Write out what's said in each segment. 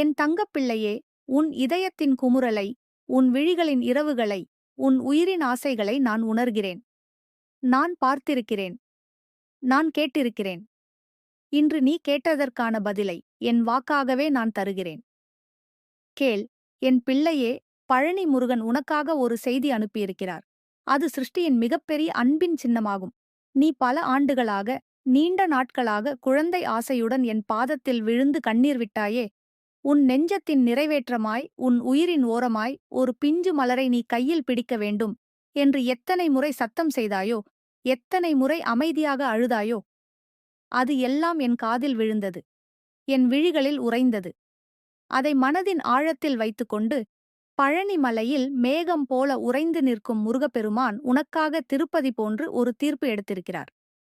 என் தங்கப்பிள்ளையே உன் இதயத்தின் குமுறலை உன் விழிகளின் இரவுகளை உன் உயிரின் ஆசைகளை நான் உணர்கிறேன். நான் பார்த்திருக்கிறேன். நான் கேட்டிருக்கிறேன். இன்று நீ கேட்டதற்கான பதிலை என் வாக்காகவே நான் தருகிறேன். கேள் என் பிள்ளையே பழனி முருகன் உனக்காக ஒரு செய்தி அனுப்பியிருக்கிறார். அது சிருஷ்டியின் மிகப்பெரிய அன்பின் சின்னமாகும். நீ பல ஆண்டுகளாக நீண்ட நாட்களாக குழந்தை ஆசையுடன் என் பாதத்தில் விழுந்து கண்ணீர் விட்டாயே உன் நெஞ்சத்தின் நிறைவேற்றமாய் உன் உயிரின் ஓரமாய் ஒரு பிஞ்சு மலரை நீ கையில் பிடிக்க வேண்டும் என்று எத்தனை முறை சத்தம் செய்தாயோ எத்தனை முறை அமைதியாக அழுதாயோ அது எல்லாம் என் காதில் விழுந்தது என் விழிகளில் உறைந்தது. அதை மனதின் ஆழத்தில் வைத்துக்கொண்டு பழனி மலையில் மேகம் போல உறைந்து நிற்கும் முருகப்பெருமான் உனக்காக திருப்பதி போன்று ஒரு தீர்ப்பு எடுத்திருக்கிறார்.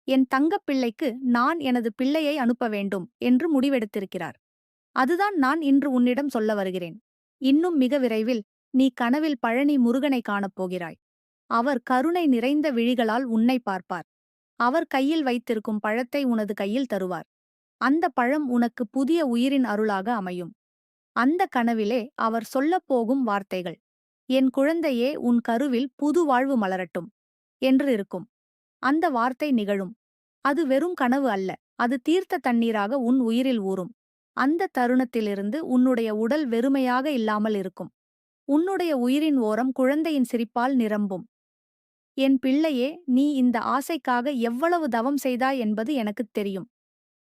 என் தங்கப்பிள்ளைக்கு நான் எனது பிள்ளையை அனுப்ப வேண்டும் என்று முடிவெடுத்திருக்கிறார். அதுதான் நான் இன்று உன்னிடம் சொல்ல வருகிறேன். இன்னும் மிக விரைவில் நீ கனவில் பழனி முருகனை காணப் போகிறாய். அவர் கருணை நிறைந்த விழிகளால் உன்னை பார்ப்பார். அவர் கையில் வைத்திருக்கும் பழத்தை உனது கையில் தருவார். அந்த பழம் உனக்கு புதிய உயிரின் அருளாக அமையும். அந்த கனவிலே அவர் சொல்லப்போகும் வார்த்தைகள் என் குழந்தையே உன் கருவில் புது வாழ்வு மலரட்டும் என்று இருக்கும். அந்த வார்த்தை நிகழும். அது வெறும் கனவு அல்ல அது தீர்த்த தண்ணீராக உன் உயிரில் ஊறும். அந்த தருணத்திலிருந்து உன்னுடைய உடல் வெறுமையாக இல்லாமல் இருக்கும். உன்னுடைய உயிரின் ஓரம் குழந்தையின் சிரிப்பால் நிரம்பும். என் பிள்ளையே நீ இந்த ஆசைக்காக எவ்வளவு தவம் செய்தாய் என்பது எனக்குத் தெரியும்.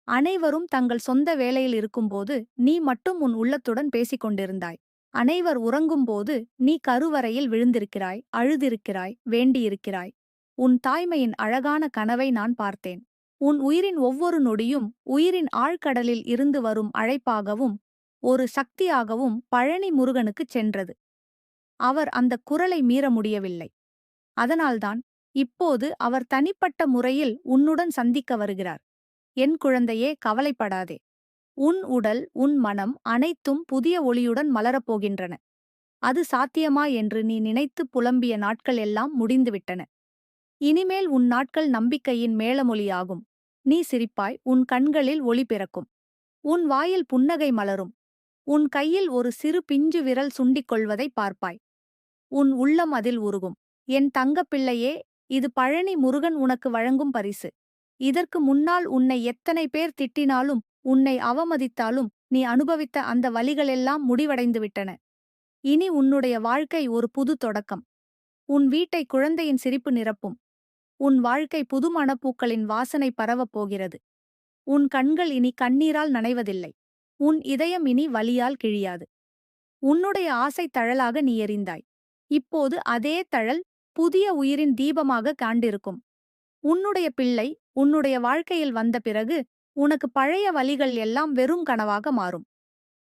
அனைவரும் தங்கள் சொந்த வேலையில் இருக்கும்போது நீ மட்டும் உன் உள்ளத்துடன் பேசிக் கொண்டிருந்தாய் அனைவர் உறங்கும்போது நீ கருவறையில் விழுந்திருக்கிறாய் அழுதிருக்கிறாய் வேண்டியிருக்கிறாய். உன் தாய்மையின் அழகான கனவை நான் பார்த்தேன். உன் உயிரின் ஒவ்வொரு நொடியும் உயிரின் ஆழ்கடலில் இருந்து வரும் அழைப்பாகவும் ஒரு சக்தியாகவும் பழனி முருகனுக்குச் சென்றது. அவர் அந்த குரலை மீற முடியவில்லை. அதனால்தான் இப்போது அவர் தனிப்பட்ட முறையில் உன்னுடன் சந்திக்க வருகிறார். என் குழந்தையே கவலைப்படாதே. உன் உடல் உன் மனம் அனைத்தும் புதிய ஒளியுடன் மலரப்போகின்றன. அது சாத்தியமா என்று நீ நினைத்து புலம்பிய நாட்கள் எல்லாம் முடிந்துவிட்டன. இனிமேல் உன் நாட்கள் நம்பிக்கையின் மேளமொழியாகும். நீ சிரிப்பாய் உன் கண்களில் ஒளி பிறக்கும். உன் வாயில் புன்னகை மலரும். உன் கையில் ஒரு சிறு பிஞ்சு விரல் சுண்டிக் கொள்வதை பார்ப்பாய். உன் உள்ளம் அதில் உருகும். என் தங்கப்பிள்ளையே இது பழனி முருகன் உனக்கு வழங்கும் பரிசு. இதற்கு முன்னால் உன்னை எத்தனை பேர் திட்டினாலும் உன்னை அவமதித்தாலும் நீ அனுபவித்த அந்த வலிகளெல்லாம் முடிவடைந்து விட்டன. இனி உன்னுடைய வாழ்க்கை ஒரு புது தொடக்கம். உன் வீட்டை குழந்தையின் சிரிப்பு நிரப்பும். உன் வாழ்க்கை புது மணப்பூக்களின் வாசனை பரவப் போகிறது. உன் கண்கள் இனி கண்ணீரால் நனைவதில்லை. உன் இதயம் இனி வலியால் கிழியாது. உன்னுடைய ஆசை தழலாக நீ எறிந்தாய் இப்போது அதே தழல் புதிய உயிரின் தீபமாக காண்டிருக்கும். உன்னுடைய பிள்ளை உன்னுடைய வாழ்க்கையில் வந்த பிறகு உனக்கு பழைய வழிகள் எல்லாம் வெறும் கனவாக மாறும்.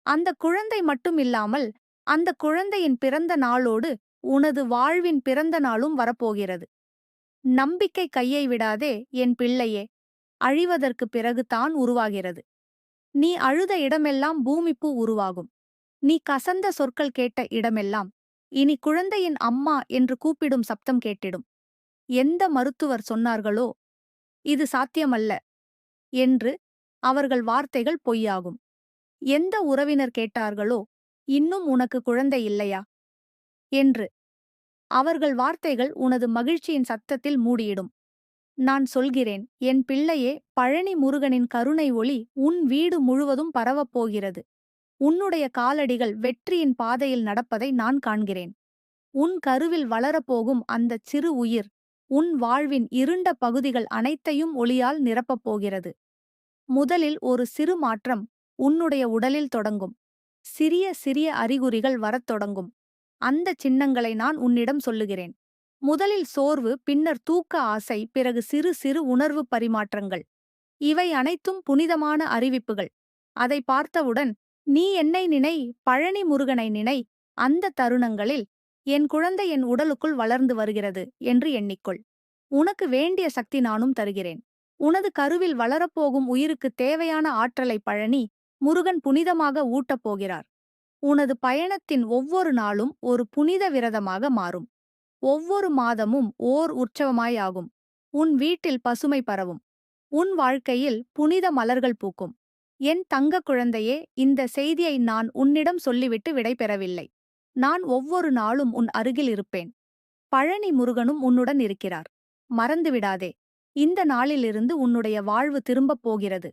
அந்த குழந்தை மட்டும் இல்லாமல் அந்த குழந்தையின் பிறந்த நாளோடு உனது வாழ்வின் பிறந்த நாளும் வரப்போகிறது. நம்பிக்கை கையை விடாதே என் பிள்ளையே அழிவதற்கு பிறகு தான் உருவாகிறது. நீ அழுத இடமெல்லாம் பூமிப்பூ உருவாகும். நீ கசந்த சொற்கள் கேட்ட இடமெல்லாம் இனி குழந்தையின் அம்மா என்று கூப்பிடும் சப்தம் கேட்டிடும். எந்த மருத்துவர் சொன்னார்களோ இது சாத்தியமல்ல என்று அவர்கள் வார்த்தைகள் பொய்யாகும். எந்த உறவினர் கேட்டார்களோ இன்னும் உனக்கு குழந்தை இல்லையா? என்று அவர்கள் வார்த்தைகள் உனது மகிழ்ச்சியின் சத்தத்தில் மூடியிடும். நான் சொல்கிறேன் என் பிள்ளையே பழனி முருகனின் கருணை ஒளி உன் வீடு முழுவதும் பரவப்போகிறது உன்னுடைய காலடிகள் வெற்றியின் பாதையில் நடப்பதை நான் காண்கிறேன். உன் கருவில் வளரப்போகும் அந்தச் சிறு உயிர் உன் வாழ்வின் இருண்ட பகுதிகள் அனைத்தையும் ஒளியால் நிரப்பப் போகிறது. முதலில் ஒரு சிறு மாற்றம் உன்னுடைய உடலில் தொடங்கும். சிறிய சிறிய அறிகுறிகள் வரத் தொடங்கும். அந்த சின்னங்களை நான் உன்னிடம் சொல்லுகிறேன். முதலில் சோர்வு பின்னர் தூக்க ஆசை பிறகு சிறு சிறு உணர்வு பரிமாற்றங்கள். இவை அனைத்தும் புனிதமான அறிவிப்புகள். அதை பார்த்தவுடன் நீ என்னை நினை பழனி முருகனை நினை அந்த தருணங்களில் என் குழந்தை என் உடலுக்குள் வளர்ந்து வருகிறது என்று எண்ணிக்கொள். உனக்கு வேண்டிய சக்தி நானும் தருகிறேன். உனது கருவில் வளரப்போகும் உயிருக்கு தேவையான ஆற்றலை பழனி முருகன் புனிதமாக ஊட்டப் போகிறார். உனது பயணத்தின் ஒவ்வொரு நாளும் ஒரு புனித விரதமாக மாறும். ஒவ்வொரு மாதமும் ஓர் உற்சவமாயாகும் உன் வீட்டில் பசுமை பரவும். உன் வாழ்க்கையில் புனித மலர்கள் பூக்கும். என் தங்க குழந்தையே இந்த செய்தியை நான் உன்னிடம் சொல்லிவிட்டு விடைபெறவில்லை. நான் ஒவ்வொரு நாளும் உன் அருகில் இருப்பேன். பழனி முருகனும் உன்னுடன் இருக்கிறார். மறந்துவிடாதே. இந்த நாளிலிருந்து உன்னுடைய வாழ்வு திரும்பப் போகிறது.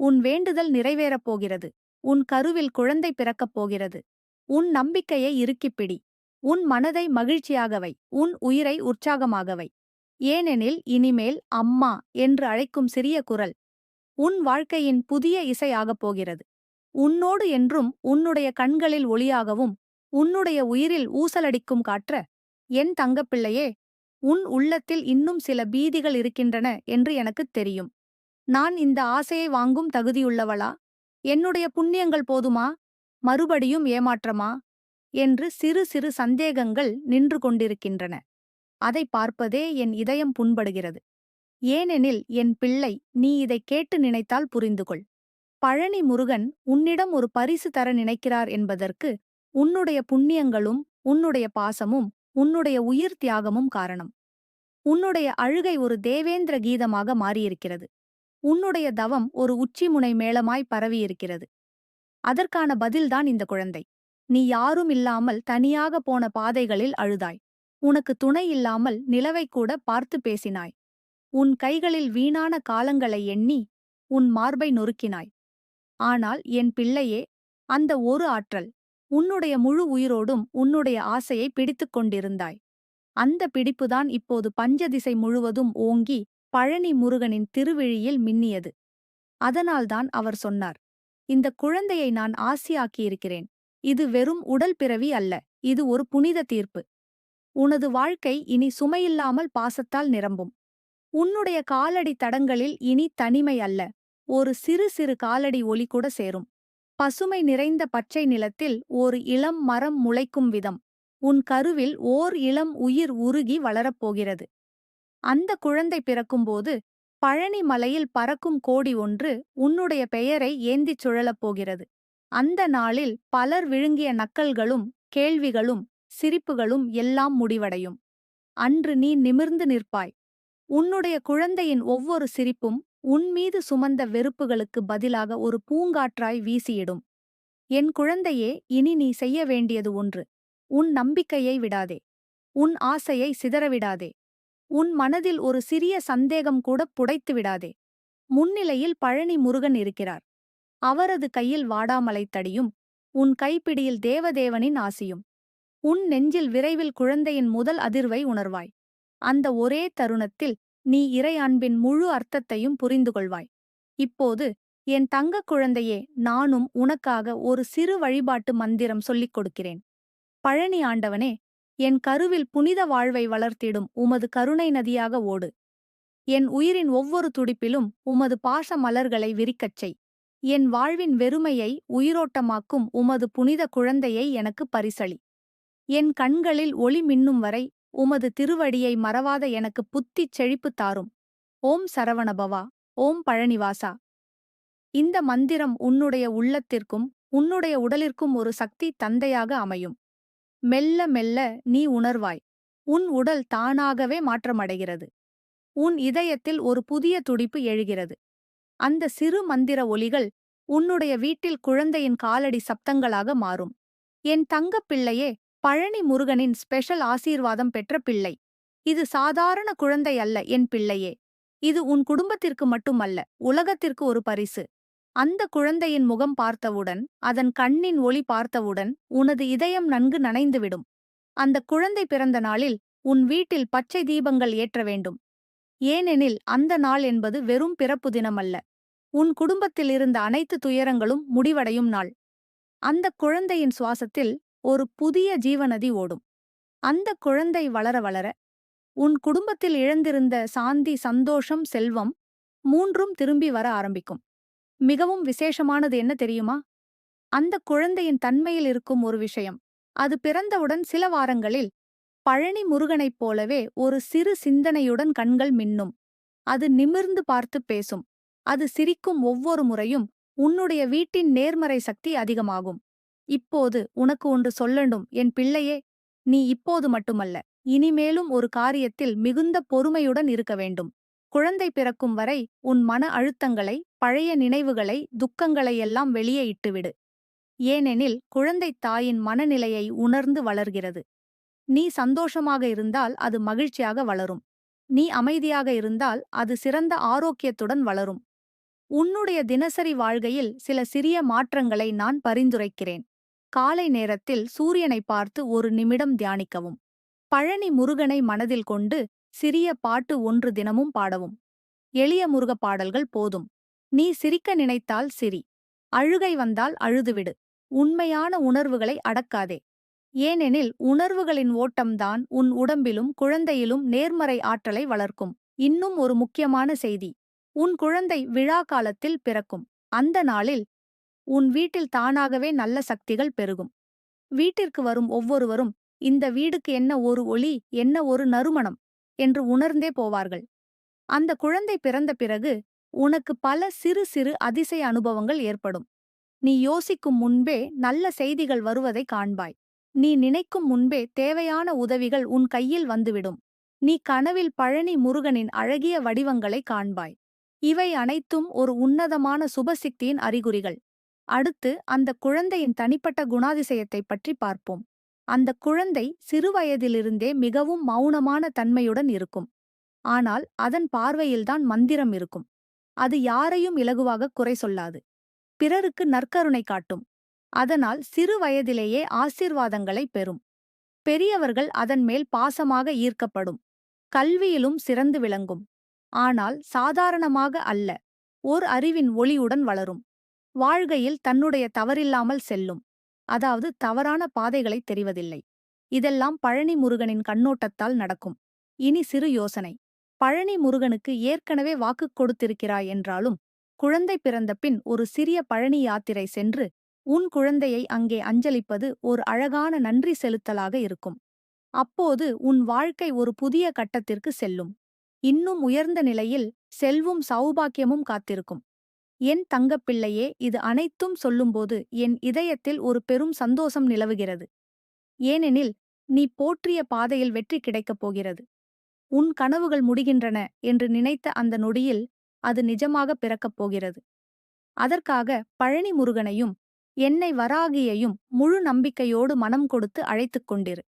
உன் வேண்டுதல் நிறைவேறப் போகிறது. உன் கருவில் குழந்தை பிறக்கப் போகிறது. உன் நம்பிக்கையை இறுக்கிப்பிடி உன் மனதை மகிழ்ச்சியாகவை உன் உயிரை உற்சாகமாகவை ஏனெனில் இனிமேல் அம்மா என்று அழைக்கும் சிறிய குரல் உன் வாழ்க்கையின் புதிய இசையாகப் போகிறது. உன்னோடு என்றும் உன்னுடைய கண்களில் ஒளியாகவும் உன்னுடைய உயிரில் ஊசலடிக்கும் காற்ற என் தங்கப்பிள்ளையே உன் உள்ளத்தில் இன்னும் சில பீதிகள் இருக்கின்றன என்று எனக்குத் தெரியும். நான் இந்த ஆசையை வாங்கும் தகுதியுள்ளவளா? என்னுடைய புண்ணியங்கள் போதுமா? மறுபடியும் ஏமாற்றமா? என்று சிறு சிறு சந்தேகங்கள் நின்று கொண்டிருக்கின்றன. அதை பார்ப்பதே என் இதயம் புண்படுகிறது. ஏனெனில் என் பிள்ளை நீ இதைக் கேட்டு நினைத்தால் புரிந்துகொள். பழனி முருகன் உன்னிடம் ஒரு பரிசு தர நினைக்கிறார் என்பதற்கு உன்னுடைய புண்ணியங்களும் உன்னுடைய பாசமும் உன்னுடைய உயிர் தியாகமும் காரணம். உன்னுடைய அழுகை ஒரு தேவேந்திர கீதமாக மாறியிருக்கிறது. உன்னுடைய தவம் ஒரு உச்சிமுனை மேளமாய் பரவியிருக்கிறது. அதற்கான பதில்தான் இந்த குழந்தை. நீ யாரும் இல்லாமல் தனியாக போன பாதைகளில் அழுதாய். உனக்கு துணை இல்லாமல் நிலவை கூட பார்த்து பேசினாய். உன் கைகளில் வீணான காலங்களை எண்ணி உன் மார்பை நொறுக்கினாய். ஆனால் என் பிள்ளையே அந்த ஒரு ஆற்றல் உன்னுடைய முழு உயிரோடும் உன்னுடைய ஆசையை பிடித்துக் கொண்டிருந்தாய். அந்த பிடிப்புதான் இப்போது பஞ்சதிசை முழுவதும் ஓங்கி பழனி முருகனின் திருவிழியில் மின்னியது. அதனால்தான் அவர் சொன்னார் இந்த குழந்தையை நான் ஆசியாக்கியிருக்கிறேன். இது வெறும் உடல் பிறவி அல்ல இது ஒரு புனித தீர்ப்பு. உனது வாழ்க்கை இனி சுமையில்லாமல் பாசத்தால் நிரம்பும். உன்னுடைய காலடி தடங்களில் இனி தனிமை அல்ல ஒரு சிறு சிறு காலடி ஒளி கூட சேரும். பசுமை நிறைந்த பச்சை நிலத்தில் ஒரு இளம் மரம் முளைக்கும் விதம். உன் கருவில் ஓர் இளம் உயிர் உருகி வளரப்போகிறது அந்த குழந்தை பிறக்கும்போது பழனி மலையில் பறக்கும் கோடி ஒன்று உன்னுடைய பெயரை ஏந்திச் சுழலப் போகிறது. அந்த நாளில் பலர் விழுங்கிய நக்கல்களும் கேள்விகளும் சிரிப்புகளும் எல்லாம் முடிவடையும். அன்று நீ நிமிர்ந்து நிற்பாய். உன்னுடைய குழந்தையின் ஒவ்வொரு சிரிப்பும் உன்மீது சுமந்த வெறுப்புகளுக்கு பதிலாக ஒரு பூங்காற்றாய் வீசியிடும். என் குழந்தையே இனி நீ செய்ய வேண்டியது ஒன்று. உன் நம்பிக்கையை விடாதே. உன் ஆசையை சிதறவிடாதே உன் மனதில் ஒரு சிறிய சந்தேகம் கூட புடைத்து விடாதே. முன்னிலையில் பழனி முருகன் இருக்கிறார். அவரது கையில் வாடாமலைத் தடியும் உன் கைப்பிடியில் தேவதேவனின் ஆசியும். உன் நெஞ்சில் விரைவில் குழந்தையின் முதல் அதிர்வை உணர்வாய். அந்த ஒரே தருணத்தில் நீ இறை அன்பின் முழு அர்த்தத்தையும் புரிந்து கொள்வாய். இப்போது என் தங்கக் குழந்தையே நானும் உனக்காக ஒரு சிறு வழிபாட்டு மந்திரம் சொல்லிக் கொடுக்கிறேன். பழனி ஆண்டவனே என் கருவில் புனித வாழ்வை வளர்த்திடும் உமது கருணை நதியாக ஓடு. என் உயிரின் ஒவ்வொரு துடிப்பிலும் உமது பாச மலர்களை விரிக்கச் செய். என் வாழ்வின் வெறுமையை உயிரோட்டமாக்கும் உமது புனித குழந்தையை எனக்கு பரிசளி. என் கண்களில் ஒளி மின்னும் வரை உமது திருவடியை மறவாத எனக்கு புத்திச் செழிப்பு தாரும். ஓம் சரவணபவா ஓம் பழனிவாசா. இந்த மந்திரம் உன்னுடைய உள்ளத்திற்கும் உன்னுடைய உடலிற்கும் ஒரு சக்தி தந்தையாக அமையும். மெல்ல மெல்ல நீ உணர்வாய். உன் உடல் தானாகவே மாற்றமடைகிறது. உன் இதயத்தில் ஒரு புதிய துடிப்பு எழுகிறது. அந்த சிறு மந்திர ஒலிகள் உன்னுடைய வீட்டில் குழந்தையின் காலடி சப்தங்களாக மாறும். என் தங்கப் பிள்ளையே பழனி முருகனின் ஸ்பெஷல் ஆசீர்வாதம் பெற்ற பிள்ளை. இது சாதாரண குழந்தை அல்ல என் பிள்ளையே. இது உன் குடும்பத்திற்கு மட்டுமல்ல உலகத்திற்கு ஒரு பரிசு. அந்த குழந்தையின் முகம் பார்த்தவுடன் அதன் கண்ணின் ஒளி பார்த்தவுடன் உனது இதயம் நன்கு நனைந்துவிடும். அந்த குழந்தை பிறந்த நாளில் உன் வீட்டில் பச்சை தீபங்கள் ஏற்ற வேண்டும். ஏனெனில் அந்த நாள் என்பது வெறும் பிறப்பு தினமல்ல. உன் குடும்பத்தில் இருந்த அனைத்து துயரங்களும் முடிவடையும் நாள். அந்த குழந்தையின் சுவாசத்தில் ஒரு புதிய ஜீவநதி ஓடும். அந்த குழந்தை வளர வளர உன் குடும்பத்தில் இழந்திருந்த சாந்தி சந்தோஷம் செல்வம் மூன்றும் திரும்பி வர ஆரம்பிக்கும். மிகவும் விசேஷமானது என்ன தெரியுமா? அந்த குழந்தையின் தன்மையில் இருக்கும் ஒரு விஷயம். அது பிறந்தவுடன் சில வாரங்களில் பழனி முருகனைப் போலவே ஒரு சிறு சிந்தனையுடன் கண்கள் மின்னும். அது நிமிர்ந்து பார்த்து பேசும். அது சிரிக்கும் ஒவ்வொரு முறையும் உன்னுடைய வீட்டின் நேர்மறை சக்தி அதிகமாகும். இப்போது உனக்கு ஒன்று சொல்லண்டும் என் பிள்ளையே நீ இப்போது மட்டுமல்ல. இனிமேலும் ஒரு காரியத்தில் மிகுந்த பொறுமையுடன் இருக்க வேண்டும். குழந்தை பிறக்கும் வரை உன் மன அழுத்தங்களை பழைய நினைவுகளை துக்கங்களையெல்லாம் வெளியே இட்டுவிடு. ஏனெனில் குழந்தை தாயின் மனநிலையை உணர்ந்து வளர்கிறது. நீ சந்தோஷமாக இருந்தால் அது மகிழ்ச்சியாக வளரும். நீ அமைதியாக இருந்தால் அது சிறந்த ஆரோக்கியத்துடன் வளரும். உன்னுடைய தினசரி வாழ்கையில் சில சிறிய மாற்றங்களை நான் பரிந்துரைக்கிறேன். காலை நேரத்தில் சூரியனை பார்த்து ஒரு நிமிடம் தியானிக்கவும். பழனி முருகனை மனதில் கொண்டு சிறிய பாட்டு ஒன்று தினமும் பாடவும். எளிய முருக பாடல்கள் போதும். நீ சிரிக்க நினைத்தால் சிரி. அழுகை வந்தால் அழுதுவிடு. உண்மையான உணர்வுகளை அடக்காதே. ஏனெனில் உணர்வுகளின் ஓட்டம்தான் உன் உடம்பிலும் குழந்தையிலும் நேர்மறை ஆற்றலை வளர்க்கும். இன்னும் ஒரு முக்கியமான செய்தி. உன் குழந்தை விழா காலத்தில் பிறக்கும். அந்த நாளில் உன் வீட்டில் தானாகவே நல்ல சக்திகள் பெருகும். வீட்டிற்கு வரும் ஒவ்வொருவரும் இந்த வீடுக்கு என்ன ஒரு ஒளி என்ன ஒரு நறுமணம்? என்று உணர்ந்தே போவார்கள். அந்த குழந்தை பிறந்த பிறகு உனக்கு பல சிறு சிறு அதிசய அனுபவங்கள் ஏற்படும். நீ யோசிக்கும் முன்பே நல்ல செய்திகள் வருவதை காண்பாய். நீ நினைக்கும் முன்பே தேவையான உதவிகள் உன் கையில் வந்துவிடும். நீ கனவில் பழனி முருகனின் அழகிய வடிவங்களை காண்பாய். இவை அனைத்தும் ஒரு உன்னதமான சுபசிக்தியின் அறிகுறிகள். அடுத்து அந்த குழந்தையின் தனிப்பட்ட குணாதிசயத்தைப் பற்றி பார்ப்போம். அந்த குழந்தை சிறுவயதிலிருந்தே மிகவும் மௌனமான தன்மையுடன் இருக்கும். ஆனால் அதன் பார்வையில்தான் மந்திரம் இருக்கும். அது யாரையும் இலகுவாக குறை சொல்லாது. பிறருக்கு நற்கருணை காட்டும். அதனால் சிறு வயதிலேயே ஆசீர்வாதங்களை பெறும். பெரியவர்கள் அதன் மேல் பாசமாக ஈர்க்கப்படும். கல்வியிலும் சிறந்து விளங்கும். ஆனால் சாதாரணமாக அல்ல. ஓர் அறிவின் ஒளியுடன் வளரும். வாழ்கையில் தன்னுடைய தவறில்லாமல் செல்லும். அதாவது தவறான பாதைகளை தெரிவதில்லை. இதெல்லாம் பழனி முருகனின் கண்ணோட்டத்தால் நடக்கும். இனி சிறு யோசனை. பழனி முருகனுக்கு ஏற்கனவே வாக்குக் கொடுத்திருக்கிறாய் என்றாலும் குழந்தை பிறந்த பின் ஒரு சிறிய பழனி யாத்திரை சென்று உன் குழந்தையை அங்கே அஞ்சலிப்பது ஒரு அழகான நன்றி செலுத்தலாக இருக்கும். அப்போது உன் வாழ்க்கை ஒரு புதிய கட்டத்திற்கு செல்லும். இன்னும் உயர்ந்த நிலையில் செல்வும் சௌபாக்கியமும் காத்திருக்கும். என் தங்கப்பிள்ளையே இது அனைத்தும் சொல்லும்போது என் இதயத்தில் ஒரு பெரும் சந்தோஷம் நிலவுகிறது. ஏனெனில் நீ போற்றிய பாதையில் வெற்றி கிடைக்கப் போகிறது. உன் கனவுகள் முடிகின்றன என்று நினைத்த அந்த நொடியில் அது நிஜமாக பிறக்கப் போகிறது. அதற்காக பழனி முருகனையும் என்னை வராகியையும் முழு நம்பிக்கையோடு மனம் கொடுத்து அழைத்துக் கொண்டிரு.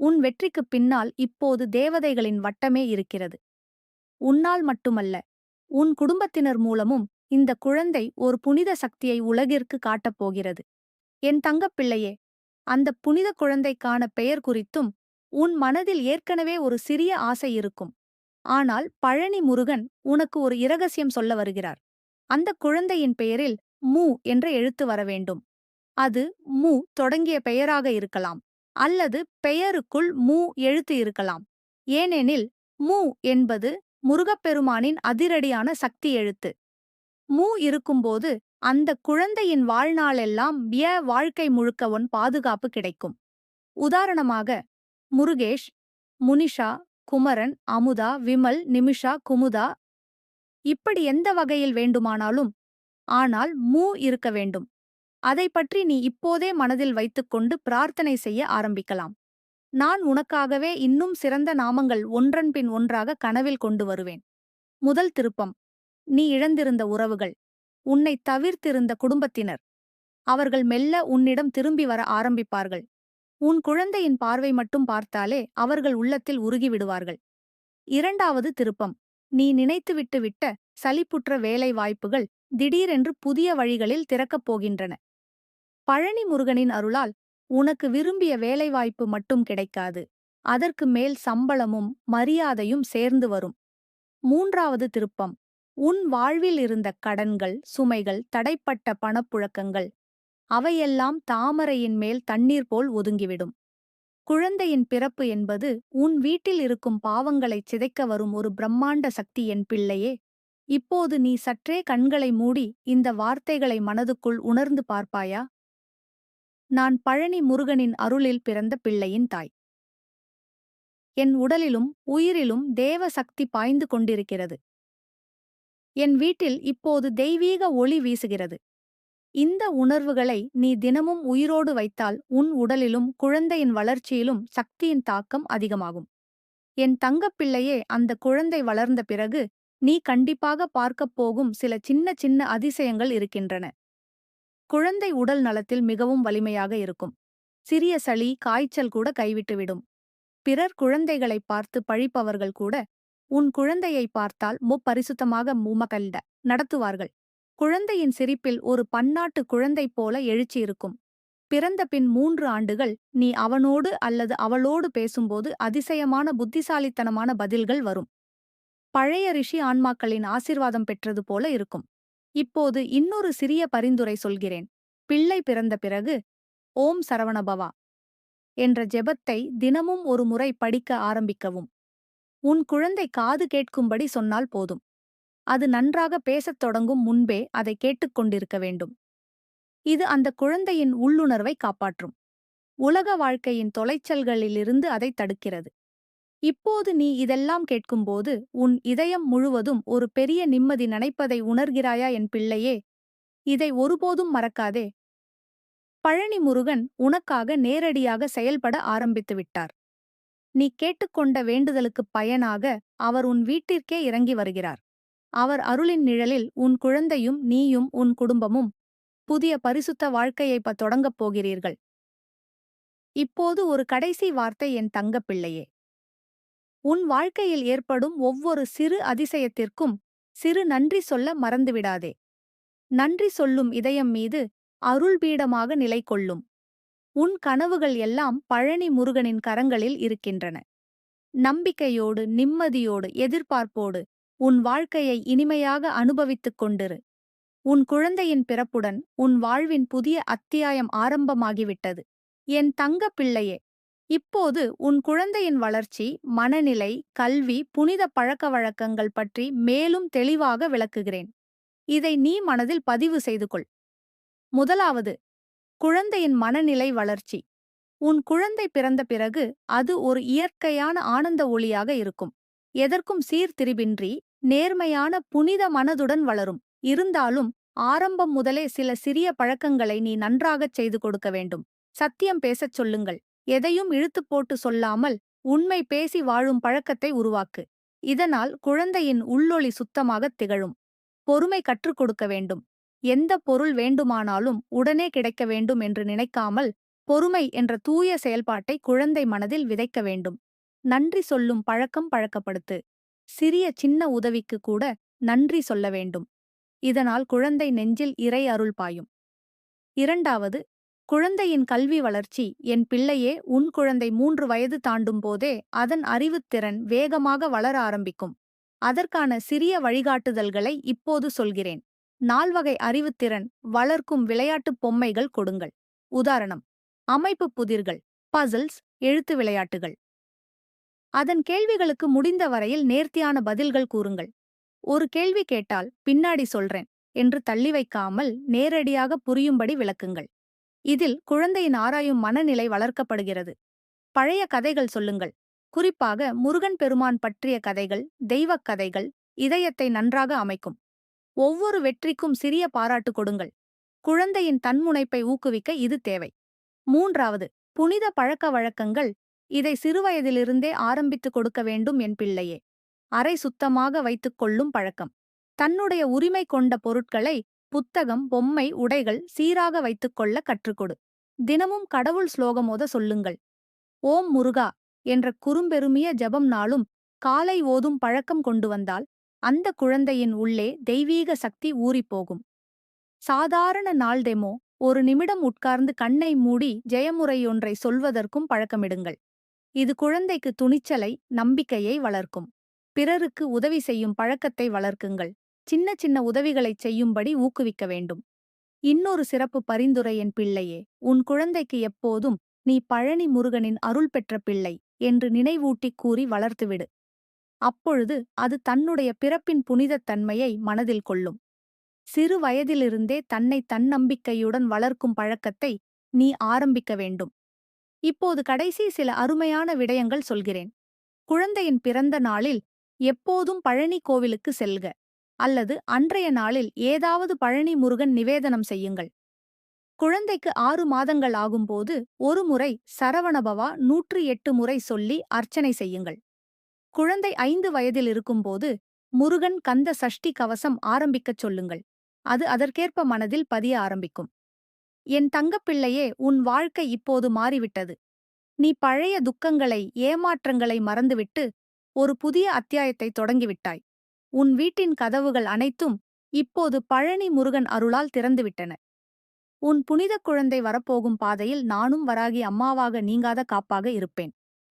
உன் வெற்றிக்குப் பின்னால் இப்போது தேவதைகளின் வட்டமே இருக்கிறது. உன்னால் மட்டுமல்ல உன் குடும்பத்தினர் மூலமும் இந்த குழந்தை ஒரு புனித சக்தியை உலகிற்கு காட்டப் போகிறது. என் தங்கப்பிள்ளையே அந்த புனித குழந்தைக்கான பெயர் குறித்தும் உன் மனதில் ஏற்கனவே ஒரு சிறிய ஆசை இருக்கும். ஆனால் பழனி முருகன் உனக்கு ஒரு இரகசியம் சொல்ல வருகிறார். அந்த குழந்தையின் பெயரில் மு என்ற எழுத்து வர வேண்டும். அது மு தொடங்கிய பெயராக இருக்கலாம். அல்லது பெயருக்குள் மு எழுத்து இருக்கலாம். ஏனெனில் மு என்பது முருகப்பெருமானின் அதிரடியான சக்தி எழுத்து. மூ இருக்கும்போது அந்த குழந்தையின் வாழ்நாளெல்லாம் விய வாழ்க்கை முழுக்க ஒன் பாதுகாப்பு கிடைக்கும். உதாரணமாக முருகேஷ் முனிஷா குமரன் அமுதா விமல் நிமிஷா குமுதா இப்படி எந்த வகையில் வேண்டுமானாலும் ஆனால் மூ இருக்க வேண்டும். அதை பற்றி நீ இப்போதே மனதில் வைத்துக்கொண்டு பிரார்த்தனை செய்ய ஆரம்பிக்கலாம். நான் உனக்காகவே இன்னும் சிறந்த நாமங்கள் ஒன்றன்பின் ஒன்றாக கனவில் கொண்டு வருவேன். முதல் திருப்பம். நீ இழந்திருந்த உறவுகள் உன்னை தவிர்த்திருந்த குடும்பத்தினர். அவர்கள் மெல்ல உன்னிடம் திரும்பி வர ஆரம்பிப்பார்கள். உன் குழந்தையின் பார்வை மட்டும் பார்த்தாலே அவர்கள் உள்ளத்தில் உருகிவிடுவார்கள் இரண்டாவது திருப்பம். நீ நினைத்துவிட்டு விட்ட சலிப்புற்ற வேலை வாய்ப்புகள் திடீரென்று புதிய வழிகளில் திறக்கப் போகின்றன. பழனி முருகனின் அருளால் உனக்கு விரும்பிய வேலைவாய்ப்பு மட்டும் கிடைக்காது. அதற்கு மேல் சம்பளமும் மரியாதையும் சேர்ந்து வரும். மூன்றாவது திருப்பம். உன் வாழ்வில் இருந்த கடன்கள் சுமைகள் தடைப்பட்ட பணப்புழக்கங்கள் அவையெல்லாம் தாமரையின் மேல் தண்ணீர் போல் ஒதுங்கிவிடும். குழந்தையின் பிறப்பு என்பது உன் வீட்டில் இருக்கும் பாவங்களைச் சிதைக்க வரும் ஒரு பிரம்மாண்ட சக்தி என் பிள்ளையே. இப்போது நீ சற்றே கண்களை மூடி இந்த வார்த்தைகளை மனதுக்குள் உணர்ந்து பார்ப்பாயா? நான் பழனி முருகனின் அருளில் பிறந்த பிள்ளையின் தாய். என் உடலிலும் உயிரிலும் தேவ சக்தி பாய்ந்து கொண்டிருக்கிறது. என் வீட்டில் இப்போது தெய்வீக ஒளி வீசுகிறது. இந்த உணர்வுகளை நீ தினமும் உயிரோடு வைத்தால் உன் உடலிலும் குழந்தையின் வளர்ச்சியிலும் சக்தியின் தாக்கம் அதிகமாகும். என் தங்கப்பிள்ளையே அந்த குழந்தை வளர்ந்த பிறகு நீ கண்டிப்பாக பார்க்கப் போகும் சில சின்ன சின்ன அதிசயங்கள் இருக்கின்றன. குழந்தை உடல் நலத்தில் மிகவும் வலிமையாக இருக்கும். சிறிய சளி காய்ச்சல் கூட கைவிட்டுவிடும். பிறர் குழந்தைகளை பார்த்து பழிப்பவர்கள் கூட உன் குழந்தையை பார்த்தால் முப்பரிசுத்தமாக மூமகல்ட நடத்துவார்கள். குழந்தையின் சிரிப்பில் ஒரு பன்னாட்டு குழந்தை போல எழுச்சி இருக்கும் பிறந்த பின் மூன்று ஆண்டுகள் நீ அவனோடு அல்லது அவளோடு பேசும்போது அதிசயமான புத்திசாலித்தனமான பதில்கள் வரும். பழைய ரிஷி ஆன்மாக்களின் ஆசிர்வாதம் பெற்றது போல இருக்கும். இப்போது இன்னொரு சிறிய பரிந்துரை சொல்கிறேன். பிள்ளை பிறந்த பிறகு ஓம் சரவணபவா என்ற ஜெபத்தை தினமும் ஒரு முறை படிக்க ஆரம்பிக்கவும். உன் குழந்தை காது கேட்கும்படி சொன்னால் போதும். அது நன்றாக பேசத் தொடங்கும் முன்பே அதை கேட்டுக்கொண்டிருக்க வேண்டும். இது அந்த குழந்தையின் உள்ளுணர்வை காப்பாற்றும். உலக வாழ்க்கையின் தொலைச்சல்களிலிருந்து அதை தடுக்கிறது. இப்போது நீ இதெல்லாம் கேட்கும்போது உன் இதயம் முழுவதும் ஒரு பெரிய நிம்மதி நினைப்பதை உணர்கிறாயா என் பிள்ளையே? இதை ஒருபோதும் மறக்காதே. பழனி முருகன் உனக்காக நேரடியாக செயல்பட ஆரம்பித்து விட்டார். நீ கேட்டுக்கொண்ட வேண்டுதலுக்குப் பயனாக அவர் உன் வீட்டிற்கே இறங்கி வருகிறார். அவர் அருளின் நிழலில் உன் குழந்தையும் நீயும் உன் குடும்பமும் புதிய பரிசுத்த வாழ்க்கையைப் தொடங்கப் போகிறீர்கள். இப்போது ஒரு கடைசி வார்த்தை என் தங்கப்பிள்ளையே உன் வாழ்க்கையில் ஏற்படும் ஒவ்வொரு சிறு அதிசயத்திற்கும் சிறு நன்றி சொல்ல மறந்துவிடாதே. நன்றி சொல்லும் இதயம் மீது அருள்பீடமாக நிலை கொள்ளும் உன் கனவுகள் எல்லாம் பழனி முருகனின் கரங்களில் இருக்கின்றன. நம்பிக்கையோடு நிம்மதியோடு எதிர்பார்ப்போடு உன் வாழ்க்கையை இனிமையாக அனுபவித்துக் கொண்டிரு. உன் குழந்தையின் பிறப்புடன் உன் வாழ்வின் புதிய அத்தியாயம் ஆரம்பமாகிவிட்டது. என் தங்க பிள்ளையே இப்போது உன் குழந்தையின் வளர்ச்சி மனநிலை கல்வி புனித பழக்க வழக்கங்கள் பற்றி மேலும் தெளிவாக விளக்குகிறேன். இதை நீ மனதில் பதிவு செய்து கொள். முதலாவது குழந்தையின் மனநிலை வளர்ச்சி. உன் குழந்தை பிறந்த பிறகு அது ஒரு இயற்கையான ஆனந்த ஒளியாக இருக்கும். எதற்கும் சீர்திரிபின்றி நேர்மையான புனித மனதுடன் வளரும். இருந்தாலும் ஆரம்பம் முதலே சில சிறிய பழக்கங்களை நீ நன்றாகச் செய்து கொடுக்க வேண்டும். சத்தியம் பேசச் சொல்லுங்கள். எதையும் இழுத்துப் போட்டு சொல்லாமல் உண்மை பேசி வாழும் பழக்கத்தை உருவாக்கு. இதனால் குழந்தையின் உள்ளொளி சுத்தமாகத் திகழும். பொறுமை கற்றுக் கொடுக்க வேண்டும். எந்த பொருள் வேண்டுமானாலும் உடனே கிடைக்க வேண்டும் என்று நினைக்காமல் பொறுமை என்ற தூய செயல்பாட்டை குழந்தை மனதில் விதைக்க வேண்டும். நன்றி சொல்லும் பழக்கம் பழக்கப்படுத்து. சிறிய சின்ன உதவிக்கு கூட நன்றி சொல்ல வேண்டும். இதனால் குழந்தை நெஞ்சில் இறை அருள் பாயும். இரண்டாவது குழந்தையின் கல்வி வளர்ச்சி என் பிள்ளையே உன் குழந்தை மூன்று வயது தாண்டும் போதே அதன் அறிவுத்திறன் வேகமாக வளர ஆரம்பிக்கும். அதற்கான சிறிய வழிகாட்டுதல்களை இப்போது சொல்கிறேன். நால்வகை அறிவுத்திறன் வளர்க்கும் விளையாட்டுப் பொம்மைகள் கொடுங்கள். உதாரணம் அமைப்பு புதிர்கள் பசில்ஸ் எழுத்து விளையாட்டுகள். அதன் கேள்விகளுக்கு முடிந்த வரையில் நேர்த்தியான பதில்கள் கூறுங்கள். ஒரு கேள்வி கேட்டால் பின்னாடி சொல்றேன் என்று தள்ளி வைக்காமல் நேரடியாக புரியும்படி விளக்குங்கள். இதில் குழந்தையின் ஆராயும் மனநிலை வளர்க்கப்படுகிறது. பழைய கதைகள் சொல்லுங்கள். குறிப்பாக முருகன் பெருமான் பற்றிய கதைகள் தெய்வக் கதைகள் இதயத்தை நன்றாக அமைக்கும். ஒவ்வொரு வெற்றிக்கும் சிறிய பாராட்டு கொடுங்கள். குழந்தையின் தன்முனைப்பை ஊக்குவிக்க இது தேவை. மூன்றாவது புனித பழக்க வழக்கங்கள் இதை சிறுவயதிலிருந்தே ஆரம்பித்துக் கொடுக்க வேண்டும் என் பிள்ளையே. அறை சுத்தமாக வைத்துக் கொள்ளும் பழக்கம். தன்னுடைய உரிமை கொண்ட பொருட்களை புத்தகம் பொம்மை உடைகள் சீராக வைத்துக் கொள்ள கற்றுக்கொடு. தினமும் கடவுள் ஸ்லோகம் ஓத சொல்லுங்கள். ஓம் முருகா என்ற குறும்பெருமிய ஜபம் நாளும் காலை ஓதும் பழக்கம் கொண்டு வந்தால் அந்த குழந்தையின் உள்ளே தெய்வீக சக்தி ஊறிப்போகும் சாதாரண நாள்தெமோ ஒரு நிமிடம் உட்கார்ந்து கண்ணை மூடி ஜெயமுறையொன்றை சொல்வதற்கும் பழக்கமிடுங்கள். இது குழந்தைக்கு துணிச்சலை நம்பிக்கையை வளர்க்கும். பிறருக்கு உதவி செய்யும் பழக்கத்தை வளர்க்குங்கள். சின்ன சின்ன உதவிகளைச் செய்யும்படி ஊக்குவிக்க வேண்டும். இன்னொரு சிறப்பு பரிந்துரை என் பிள்ளையே உன் குழந்தைக்கு எப்போதும் நீ பழனி முருகனின் அருள் பெற்ற பிள்ளை என்று நினைவூட்டிக் கூறி வளர்த்துவிடு. அப்பொழுது அது தன்னுடைய பிறப்பின் புனிதத் தன்மையை மனதில் கொள்ளும். சிறு வயதிலிருந்தே தன்னை தன்னம்பிக்கையுடன் வளர்க்கும் பழக்கத்தை நீ ஆரம்பிக்க வேண்டும். இப்போது கடைசி சில அருமையான விடயங்கள் சொல்கிறேன். குழந்தையின் பிறந்த நாளில் எப்போதும் பழனி கோவிலுக்கு செல்க. அல்லது அன்றைய நாளில் ஏதாவது பழனி முருகன் நிவேதனம் செய்யுங்கள். குழந்தைக்கு ஆறு மாதங்கள் ஆகும்போது ஒரு முறை சரவணபவா நூற்றி எட்டு முறை சொல்லி அர்ச்சனை செய்யுங்கள். குழந்தை ஐந்து வயதில் இருக்கும்போது முருகன் கந்த சஷ்டி கவசம் ஆரம்பிக்கச் சொல்லுங்கள். அது அதற்கேற்ப மனதில் பதிய ஆரம்பிக்கும். என் தங்கப்பிள்ளையே உன் வாழ்க்கை இப்போது மாறிவிட்டது. நீ பழைய துக்கங்களை ஏமாற்றங்களை மறந்துவிட்டு ஒரு புதிய அத்தியாயத்தை தொடங்கிவிட்டாய். உன் வீட்டின் கதவுகள் அனைத்தும் இப்போது பழனி முருகன் அருளால் திறந்துவிட்டன. உன் புனித குழந்தை வரப்போகும் பாதையில் நானும் வராகி அம்மாவாக நீங்காத காப்பாக இருப்பேன்.